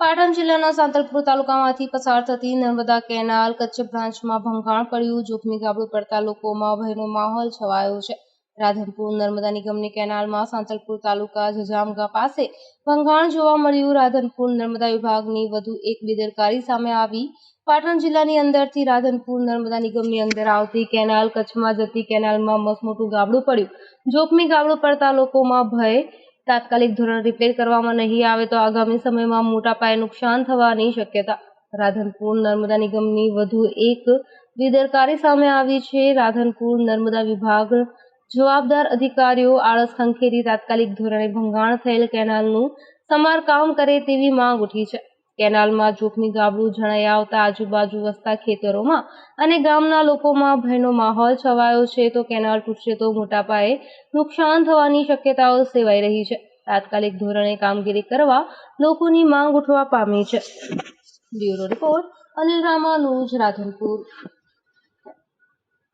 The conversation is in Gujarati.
પાટણ જિલ્લાના સાંતલપુર તાલુકામાંથી પસાર થતી નર્મદા કેનાલ કચ્છ બ્રાન્ચમાં ભંગાણ પડ્યું. જોખમી ગાબડું પડતા લોકોમાં ભયનો માહોલ છવાયો છે. રાધનપુર નર્મદા નિગમની કેનાલમાં સાંતલપુર તાલુકા જજામગા પાસે ભંગાણ જોવા મળ્યું. રાધનપુર નર્મદા વિભાગની વધુ એક બેદરકારી સામે આવી. પાટણ જિલ્લાની અંદરથી રાધનપુર નર્મદા નિગમની અંદર આવતી કેનાલ કચ્છમાં જતી કેનાલમાં મસમોટું ગાબડું પડ્યું. જોખમી ગાબડું પડતા લોકોમાં ભય તાત્કાલિક ધોરણ રિપેર કરવામાં નહીં આવે તો આગામી સમયમાં મોટા પાયે નુકસાન થવાની શક્યતા. રાધનપુર નર્મદા નિગમની વધુ એક બેદરકારી સામે આવી છે. રાધનપુર નર્મદા વિભાગ જવાબદાર અધિકારીઓ આળસ ખંખેરી તાત્કાલિક ધોરણે ભંગાણ થયેલ કેનાલનું સમારકામ કરે તેવી માંગ ઉઠી છે. કેનાલમાં જોખમી ગાબડું જણાઈ આવતા આજુબાજુ વસતા ખેતરોમાં અને ગામના લોકોમાં ભયનો માહોલ છવાયો છે તો કેનાલ તૂટશે તો મોટા પાયે નુકસાન થવાની શક્યતાઓ સેવાઈ રહી છે. તાત્કાલિક ધોરણે કામગીરી કરવા લોકોની માંગ ઉઠવા પામી છે. Bureau report Anil Ramanuj, Radhanpur.